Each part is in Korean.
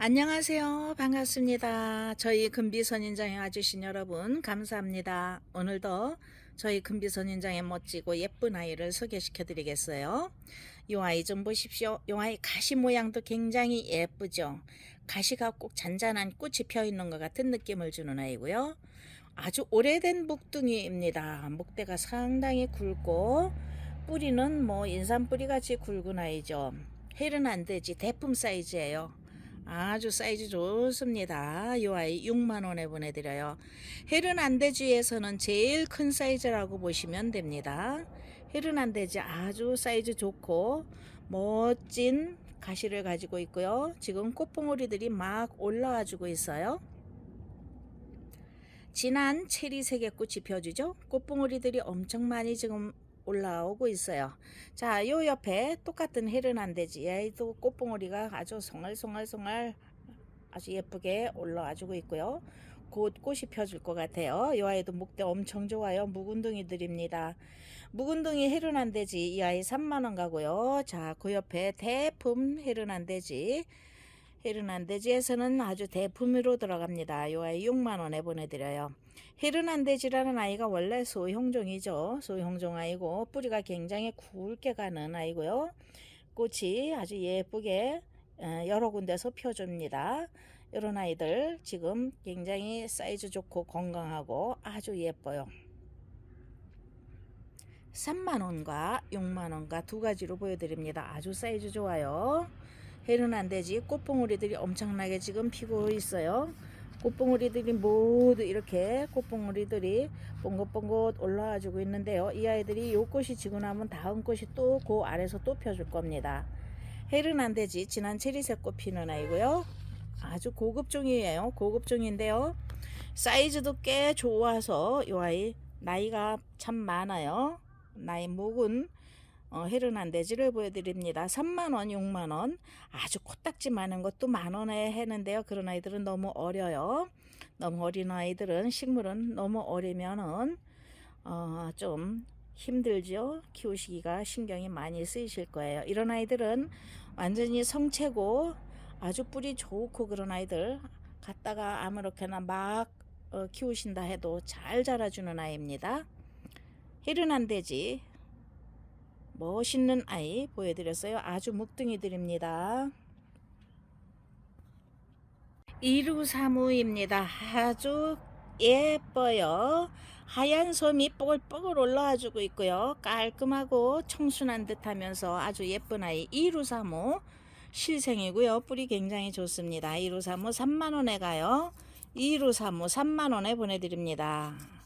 안녕하세요. 반갑습니다. 저희 금비선인장에 와주신 여러분 감사합니다. 오늘도 저희 금비선인장의 멋지고 예쁜 아이를 소개시켜 드리겠어요. 이 아이 좀 보십시오. 이 아이 가시 모양도 굉장히 예쁘죠. 가시가 꼭 잔잔한 꽃이 펴 있는 것 같은 느낌을 주는 아이고요. 아주 오래된 목둥이입니다. 목대가 상당히 굵고 뿌리는 뭐 인삼뿌리 같이 굵은 아이죠. 헬은 안 되지 대품 사이즈예요. 아주 사이즈 좋습니다. 이 아이 6만원에 보내드려요. 헤르난데지에서는 제일 큰 사이즈라고 보시면 됩니다. 헤르난데지 아주 사이즈 좋고 멋진 가시를 가지고 있고요. 지금 꽃봉오리들이 막 올라와 주고 있어요. 진한 체리 세개꽃이 펴주죠. 꽃봉오리들이 엄청 많이 지금 올라오고 있어요. 자, 요 옆에 똑같은 헤르난데지 얘도 꽃봉오리가 아주 송알송알송알 아주 예쁘게 올라와주고 있고요. 곧 꽃이 펴줄 것 같아요. 이 아이도 목대 엄청 좋아요. 묵은둥이들입니다. 묵은둥이 헤르난데지 이 아이 3만원 가고요. 자, 그 옆에 대품 헤르난데지 헤르난데지에서는 아주 대품으로 들어갑니다. 이 아이 6만원에 보내드려요. 헤르난데지라는 아이가 원래 소형종이죠. 소형종 아이고 뿌리가 굉장히 굵게 가는 아이고요. 꽃이 아주 예쁘게 어, 여러 군데서 펴줍니다. 이런 아이들 지금 굉장히 사이즈 좋고 건강하고 아주 예뻐요. 3만원과 6만원과 두 가지로 보여드립니다. 아주 사이즈 좋아요. 헤르난데지 꽃봉오리들이 엄청나게 지금 피고 있어요. 꽃봉오리들이 모두 이렇게 꽃봉오리들이 뽕긋뽕긋 올라와 주고 있는데요. 이 아이들이 요 꽃이 지고 나면 다음 꽃이 또 그 아래서 또 펴줄 겁니다. 헤르난데지 진한 체리색 꽃 피는 아이고요. 아주 고급 종이에요. 고급 종인데요. 사이즈도 꽤 좋아서 이 아이 나이가 참 많아요. 나이 묵은 어, 헤르난데지를 보여드립니다. 3만원, 6만원. 아주 코딱지 많은 것도 만원에 했는데요. 그런 아이들은 너무 어려요. 너무 어린 아이들은 식물은 너무 어리면은 어, 좀 힘들죠. 키우시기가 신경이 많이 쓰이실 거예요. 이런 아이들은 완전히 성체고 아주 뿌리 좋고 그런 아이들 갖다가 아무렇게나 막 어, 키우신다 해도 잘 자라주는 아이입니다. 헤르난데지 멋있는 아이 보여드렸어요. 아주 묵둥이들입니다. 이루사무입니다. 아주 예뻐요. 하얀 솜이 뽀글뽀글 올라와 주고 있고요. 깔끔하고 청순한 듯 하면서 아주 예쁜 아이 이루사무 실생이고요. 뿌리 굉장히 좋습니다. 이루사무 3만원에 가요. 이루사무 3만원에 보내드립니다.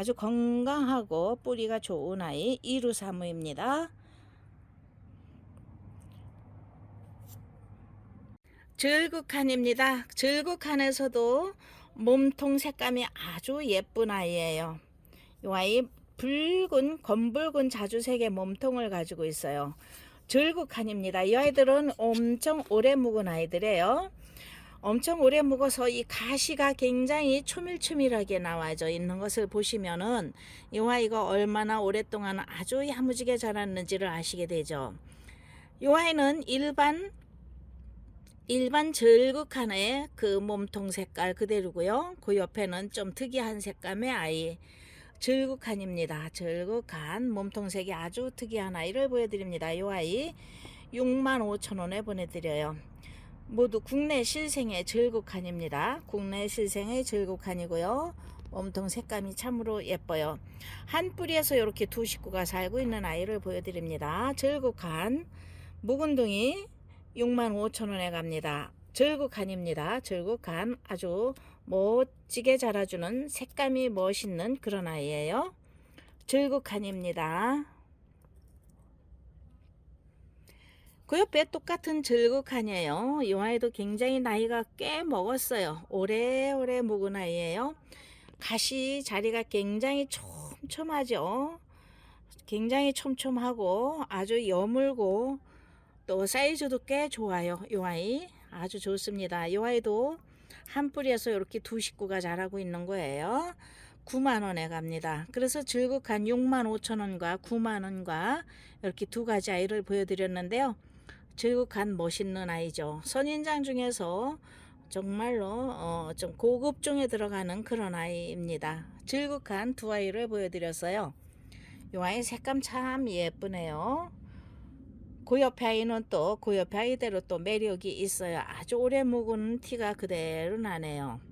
아주 건강하고 뿌리가 좋은 아이 이루사무입니다. 절국한입니다. 절국한에서도 몸통 색감이 아주 예쁜 아이예요. 이 아이 붉은 검붉은 자주색의 몸통을 가지고 있어요. 절국한입니다. 이 아이들은 엄청 오래 묵은 아이들이에요. 엄청 오래 묵어서 이 가시가 굉장히 초밀초밀하게 나와져 있는 것을 보시면은 이 아이가 얼마나 오랫동안 아주 야무지게 자랐는지를 아시게 되죠. 이 아이는 일반 일반 절극한의 그 몸통 색깔 그대로고요. 그 옆에는 좀 특이한 색감의 아이 절극한입니다. 절극한 몸통색이 아주 특이한 아이를 보여드립니다. 이 아이 6만 5천 원에 보내드려요. 모두 국내 실생의 절곡칸입니다. 국내 실생의 절곡칸이고요. 몸통 색감이 참으로 예뻐요. 한 뿌리에서 이렇게 두 식구가 살고 있는 아이를 보여드립니다. 절곡칸 묵은둥이 65,000원에 갑니다. 절곡칸입니다. 절곡칸 아주 멋지게 자라주는 색감이 멋있는 그런 아이예요. 절곡칸입니다. 그 옆에 똑같은 절곡칸이에요. 이 아이도 굉장히 나이가 꽤 먹었어요. 오래오래 묵은 아이예요. 가시 자리가 굉장히 촘촘하죠. 굉장히 촘촘하고 아주 여물고 또 사이즈도 꽤 좋아요. 이 아이 아주 좋습니다. 이 아이도 한 뿌리에서 이렇게 두 식구가 자라고 있는 거예요. 9만원에 갑니다. 그래서 즐거한 6만 5천원과 9만원과 이렇게 두 가지 아이를 보여드렸는데요. 즐거운 멋있는 아이죠. 선인장 중에서 정말로 어, 좀 고급 종에 들어가는 그런 아이입니다. 즐거운 두 아이를 보여드렸어요. 이 아이 색감 참 예쁘네요. 그 옆에 아이는 또 그 옆에 아이대로 또 매력이 있어요. 아주 오래 묵은 티가 그대로 나네요.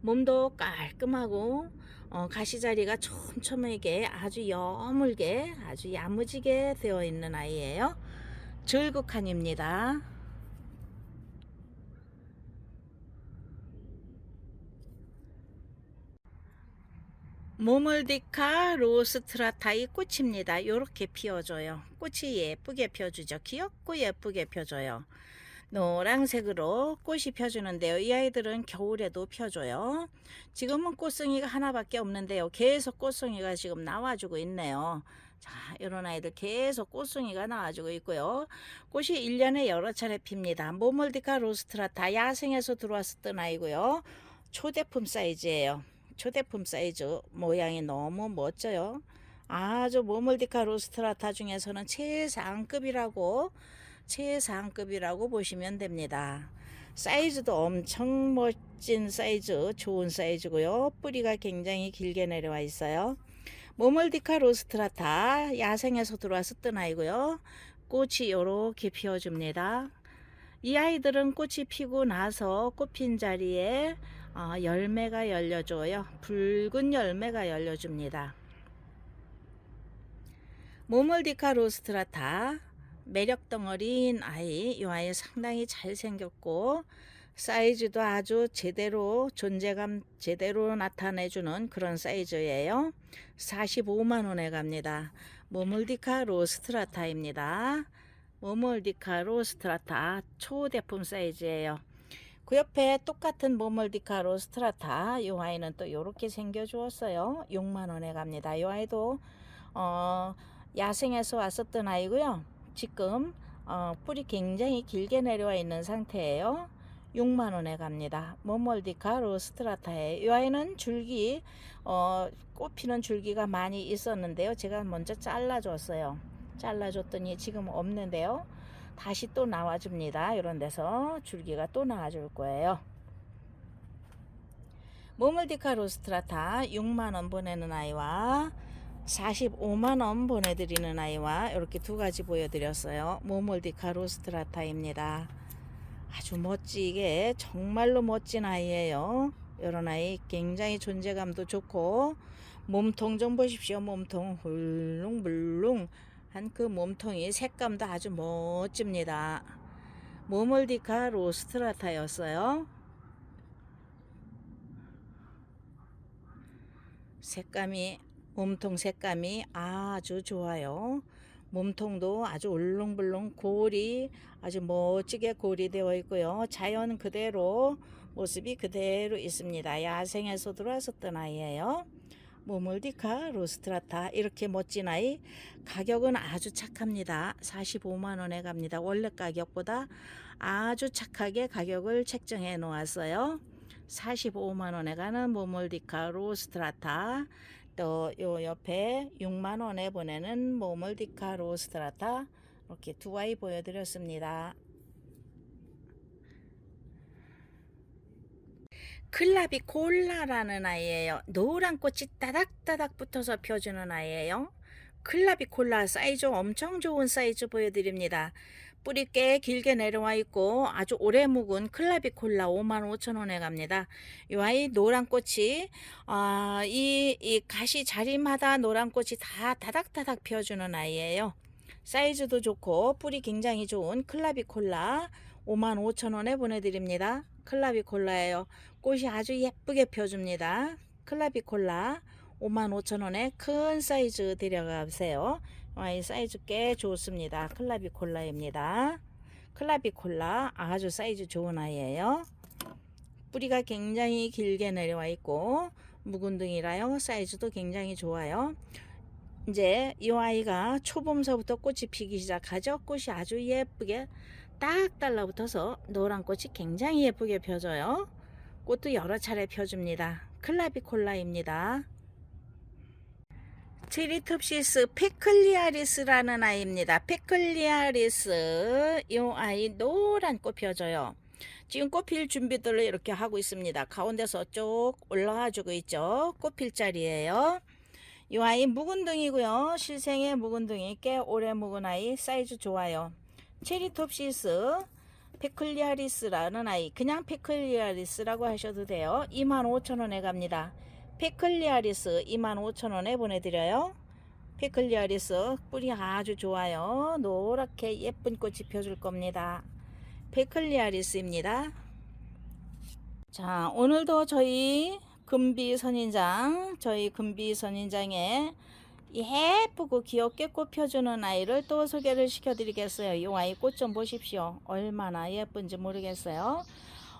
몸도 깔끔하고 어, 가시자리가 촘촘하게 아주 여물게 아주 야무지게 되어 있는 아이예요. 즐거칸입니다. 모멀디카 로스트라타이 꽃입니다. 이렇게 피워줘요. 꽃이 예쁘게 펴주죠. 귀엽고 예쁘게 펴줘요. 노란색으로 꽃이 펴주는데요. 이 아이들은 겨울에도 펴줘요. 지금은 꽃송이가 하나밖에 없는데요. 계속 꽃송이가 지금 나와주고 있네요. 자, 이런 아이들 계속 꽃송이가 나와주고 있고요. 꽃이 1년에 여러 차례 핍니다. 모멀디카 로스트라타 야생에서 들어왔었던 아이고요. 초대품 사이즈예요. 초대품 사이즈 모양이 너무 멋져요. 아주 모멀디카 로스트라타 중에서는 최상급이라고 최상급이라고 보시면 됩니다. 사이즈도 엄청 멋진 사이즈, 좋은 사이즈고요. 뿌리가 굉장히 길게 내려와 있어요. 모멀디카 로스트라타 야생에서 들어왔었던 아이고요. 꽃이 이렇게 피어줍니다. 이 아이들은 꽃이 피고 나서 꽃핀 자리에 어, 열매가 열려줘요. 붉은 열매가 열려줍니다. 모멀디카 로스트라타 매력 덩어리인 아이, 이 아이 상당히 잘생겼고 사이즈도 아주 제대로 존재감 제대로 나타내주는 그런 사이즈예요. 45만 원에 갑니다. 모멀디카 로스트라타입니다. 모멀디카 로스트라타 초대품 사이즈예요. 그 옆에 똑같은 모멀디카 로스트라타 이 아이는 또 이렇게 생겨 주었어요. 6만 원에 갑니다. 이 아이도 어, 야생에서 왔었던 아이고요. 지금 어, 뿌리 굉장히 길게 내려와 있는 상태예요. 6만원에 갑니다. 모멀디카 로스트라타에 이 아이는 줄기 어, 꽃피는 줄기가 많이 있었는데요. 제가 먼저 잘라줬어요. 잘라줬더니 지금 없는데요. 다시 또 나와줍니다. 이런 데서 줄기가 또 나와줄 거예요. 모멀디카 로스트라타 6만원 보내는 아이와 45만원 보내드리는 아이와 이렇게 두 가지 보여드렸어요. 모몰디카 로스트라타입니다. 아주 멋지게 정말로 멋진 아이예요. 이런 아이 굉장히 존재감도 좋고 몸통 좀 보십시오. 몸통 훌렁불렁 한그 몸통이 색감도 아주 멋집니다. 모몰디카 로스트라타였어요. 색감이 몸통 색감이 아주 좋아요. 몸통도 아주 울렁불렁 골이 아주 멋지게 골이 되어 있고요. 자연 그대로 모습이 그대로 있습니다. 야생에서 들어왔었던 아이예요. 모몰디카 로스트라타 이렇게 멋진 아이 가격은 아주 착합니다. 45만 원에 갑니다. 원래 가격보다 아주 착하게 가격을 책정해 놓았어요. 45만 원에 가는 모몰디카 로스트라타 또 요 옆에 6만 원에 보내는 모멀디카 로스트라타 이렇게 두 아이 보여드렸습니다. 클라비 콜라라는 아이예요. 노란 꽃이 따닥따닥 붙어서 펴주는 아이예요. 클라비 콜라 사이즈 엄청 좋은 사이즈 보여드립니다. 뿌리 꽤 길게 내려와 있고 아주 오래 묵은 클라비콜라 55,000원에 갑니다. 이 아이 노란 꽃이 아, 이, 이 가시 자리마다 노란 꽃이 다 다닥다닥 피어주는 아이예요. 사이즈도 좋고 뿌리 굉장히 좋은 클라비콜라 55,000원에 보내드립니다. 클라비콜라예요. 꽃이 아주 예쁘게 펴줍니다. 클라비콜라 55,000원에 큰 사이즈 데려가세요. 이 사이즈 꽤 좋습니다. 클라비콜라입니다. 클라비콜라 아주 사이즈 좋은 아이예요. 뿌리가 굉장히 길게 내려와 있고 묵은둥이라요. 사이즈도 굉장히 좋아요. 이제 이 아이가 초봄서부터 꽃이 피기 시작하죠. 꽃이 아주 예쁘게 딱 달라붙어서 노란 꽃이 굉장히 예쁘게 펴져요. 꽃도 여러 차례 펴줍니다. 클라비콜라입니다. 체리톱시스 페클리아리스라는 아이입니다. 페클리아리스 이 아이 노란 꽃 펴줘요. 지금 꽃필 준비들을 이렇게 하고 있습니다. 가운데서 쭉 올라와 주고 있죠. 꽃필 자리예요. 이 아이 묵은둥이고요. 실생의 묵은둥이 꽤 오래 묵은 아이 사이즈 좋아요. 체리톱시스 페클리아리스라는 아이 그냥 페클리아리스라고 하셔도 돼요. 25,000원에 갑니다. 페클리아리스 25,000원에 보내드려요. 페클리아리스 뿌리 아주 좋아요. 노랗게 예쁜 꽃이 펴줄 겁니다. 페클리아리스입니다. 자, 오늘도 저희 금비 선인장, 저희 금비 선인장에 예쁘고 귀엽게 꽃 펴주는 아이를 또 소개를 시켜드리겠어요. 이 아이 꽃 좀 보십시오. 얼마나 예쁜지 모르겠어요.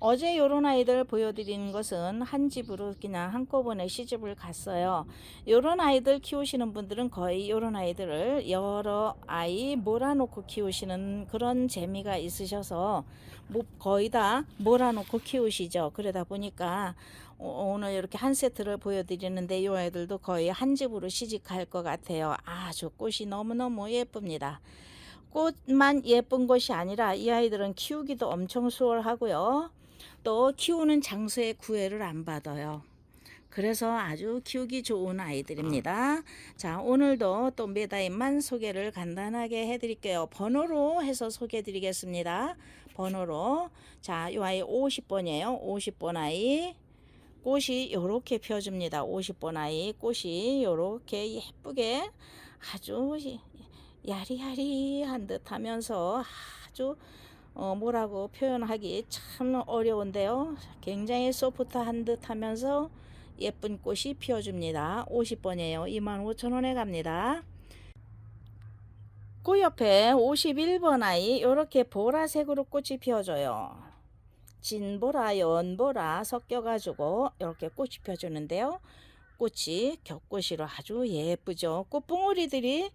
어제 요런 아이들 보여드리는 것은 한 집으로 그냥 한꺼번에 시집을 갔어요. 요런 아이들 키우시는 분들은 거의 요런 아이들을 여러 아이 몰아놓고 키우시는 그런 재미가 있으셔서 뭐 거의 다 몰아놓고 키우시죠. 그러다 보니까 오- 오늘 이렇게 한 세트를 보여드리는데 이 아이들도 거의 한 집으로 시집 갈 것 같아요. 아주 꽃이 너무너무 예쁩니다. 꽃만 예쁜 것이 아니라 이 아이들은 키우기도 엄청 수월하고요. 또 키우는 장소에 구애를 안 받아요. 그래서 아주 키우기 좋은 아이들입니다. 자, 오늘도 또 메다임만 소개를 간단하게 해드릴게요. 번호로 해서 소개해드리겠습니다. 번호로. 자, 이 아이 50번이에요. 50번 아이. 꽃이 이렇게 펴줍니다. 50번 아이. 꽃이 이렇게 예쁘게 아주 야리야리한 듯 하면서 아주 어, 뭐라고 표현하기 참 어려운데요. 굉장히 소프트한 듯 하면서 예쁜 꽃이 피어줍니다. 50번이에요. 25,000원에 갑니다. 그 옆에 51번 아이 이렇게 보라색으로 꽃이 피어줘요. 진보라, 연보라 섞여가지고 이렇게 꽃이 펴주는데요. 꽃이 겹꽃이로 아주 예쁘죠. 꽃봉오리들이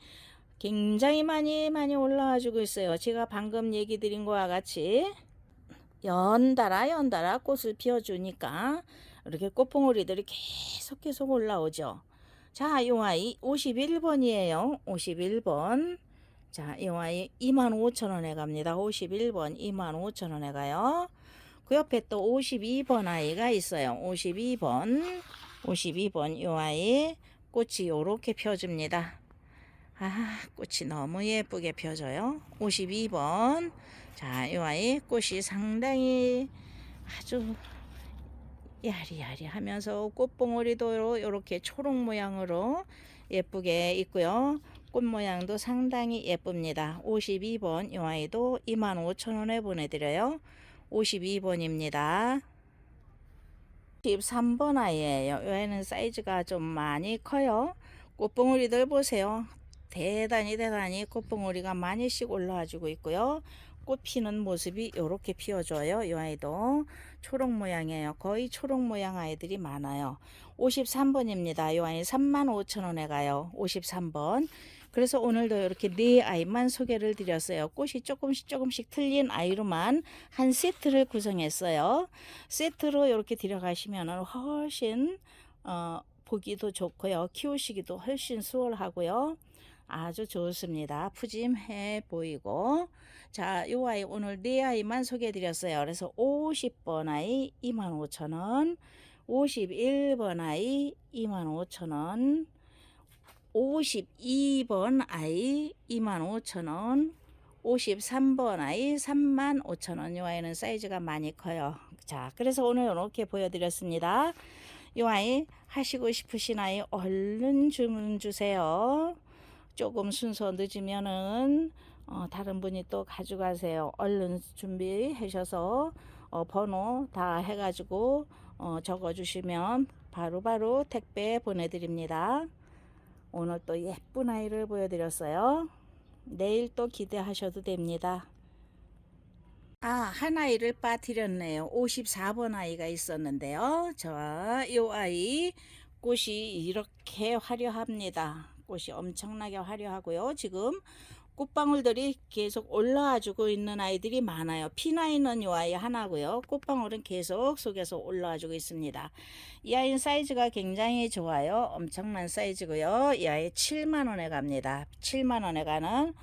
굉장히 많이 많이 올라와 주고 있어요. 제가 방금 얘기 드린 거와 같이 연달아 연달아 꽃을 피워주니까 이렇게 꽃봉오리들이 계속 계속 올라오죠. 자, 이 아이 51번이에요. 51번. 자, 이 아이 25,000원에 갑니다. 51번 25,000원에 가요. 그 옆에 또 52번 아이가 있어요. 52번. 52번 이 아이 꽃이 요렇게 펴줍니다. 아, 꽃이 너무 예쁘게 펴져요. 52번. 자, 이 아이 꽃이 상당히 아주 야리야리 하면서 꽃봉오리도 이렇게 초록 모양으로 예쁘게 있고요. 꽃 모양도 상당히 예쁩니다. 52번 이 아이도 25,000원에 보내드려요. 52번입니다. 13번 아이예요. 이 아이는 사이즈가 좀 많이 커요. 꽃봉오리들 보세요. 대단히 대단히 꽃봉오리가 많이씩 올라와주고 있고요. 꽃 피는 모습이 이렇게 피어줘요. 이 아이도 초록 모양이에요. 거의 초록 모양 아이들이 많아요. 53번입니다. 이 아이 35,000원에 가요. 53번. 그래서 오늘도 이렇게 네 아이만 소개를 드렸어요. 꽃이 조금씩 조금씩 틀린 아이로만 한 세트를 구성했어요. 세트로 이렇게 들어가시면 훨씬 어, 보기도 좋고요. 키우시기도 훨씬 수월하고요. 아주 좋습니다. 푸짐해 보이고. 자, 요 아이 오늘 네 아이만 소개해 드렸어요. 그래서 50번 아이 25,000원, 51번 아이 25,000원, 52번 아이 25,000원, 53번 아이 35,000원. 요 아이는 사이즈가 많이 커요. 자, 그래서 오늘 이렇게 보여 드렸습니다. 요 아이 하시고 싶으신 아이 얼른 주문 주세요. 조금 순서 늦으면은 어, 다른 분이 또 가져가세요. 얼른 준비하셔서 어, 번호 다 해가지고 어, 적어주시면 바로 바로 택배 보내드립니다. 오늘 또 예쁜 아이를 보여드렸어요. 내일 또 기대하셔도 됩니다. 아, 한 아이를 빠뜨렸네요. 54번 아이가 있었는데요. 자, 이 아이 꽃이 이렇게 화려합니다. 꽃이 엄청나게 화려하고요. 지금 꽃방울들이 계속 올라와 주고 있는 아이들이 많아요. 피나 있는 이 아이 하나고요. 꽃방울은 계속 속에서 올라와 주고 있습니다. 이 아이는 사이즈가 굉장히 좋아요. 엄청난 사이즈고요. 이 아이 7만 원에 갑니다. 7만 원에 가는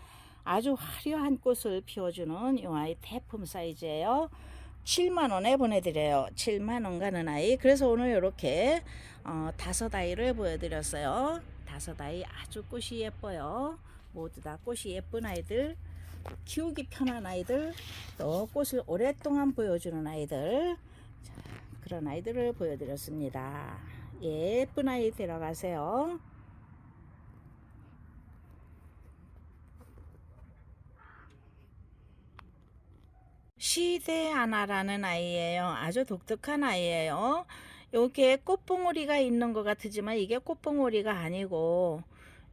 아주 화려한 꽃을 피워주는 이 아이 태품 사이즈예요. 7만 원에 보내드려요. 7만 원 가는 아이. 그래서 오늘 이렇게 어, 다섯 아이를 보여드렸어요. 다섯 아이 아주 꽃이 예뻐요. 모두 다 꽃이 예쁜 아이들, 키우기 편한 아이들, 또 꽃을 오랫동안 보여주는 아이들. 자, 그런 아이들을 보여드렸습니다. 예쁜 아이 데려가세요. 시대하나라는 아이예요. 아주 독특한 아이예요. 여기에 꽃봉오리가 있는 것 같지만 이게 꽃봉오리가 아니고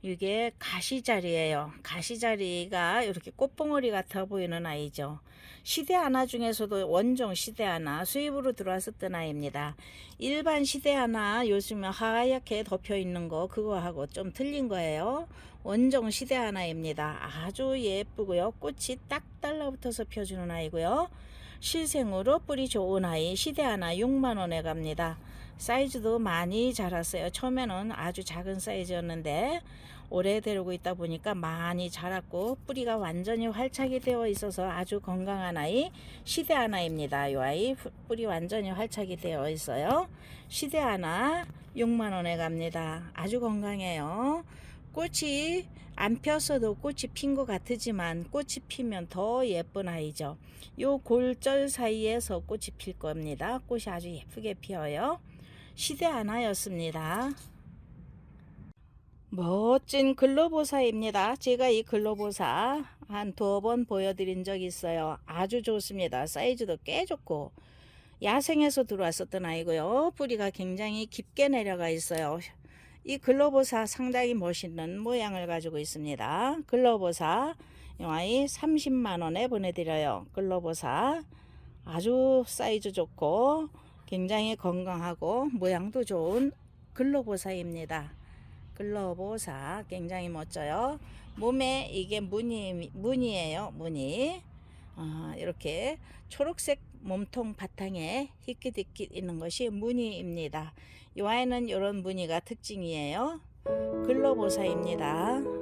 이게 가시자리예요. 가시자리가 이렇게 꽃봉오리 같아 보이는 아이죠. 시대 하나 중에서도 원종 시대 하나 수입으로 들어왔었던 아이입니다. 일반 시대 하나 요즘 하얗게 덮여 있는 거 그거하고 좀 틀린 거예요. 원종 시대 하나입니다. 아주 예쁘고요. 꽃이 딱 달라붙어서 펴주는 아이고요. 실생으로 뿌리 좋은 아이 시대 하나 6만원에 갑니다. 사이즈도 많이 자랐어요. 처음에는 아주 작은 사이즈였는데 오래 데리고 있다 보니까 많이 자랐고 뿌리가 완전히 활착이 되어 있어서 아주 건강한 아이 시대 하나입니다. 이 아이 뿌리 완전히 활착이 되어 있어요. 시대 하나 6만 원에 갑니다. 아주 건강해요. 꽃이 안 폈어도 꽃이 핀 것 같지만 꽃이 피면 더 예쁜 아이죠. 요 골절 사이에서 꽃이 필 겁니다. 꽃이 아주 예쁘게 피어요. 시대 하나였습니다. 멋진 글로보사입니다. 제가 이 글로보사 한 두 번 보여드린 적 있어요. 아주 좋습니다. 사이즈도 꽤 좋고 야생에서 들어왔었던 아이고요. 뿌리가 굉장히 깊게 내려가 있어요. 이 글로보사 상당히 멋있는 모양을 가지고 있습니다. 글로보사 이 아이 30만원에 보내드려요. 글로보사 아주 사이즈 좋고 굉장히 건강하고 모양도 좋은 글로보사입니다. 글로보사 굉장히 멋져요. 몸에 이게 무늬 무늬예요. 무늬 어, 이렇게 초록색 몸통 바탕에 희끗희끗 있는 것이 무늬입니다. 이 아이는 이런 무늬가 특징이에요. 글로보사입니다.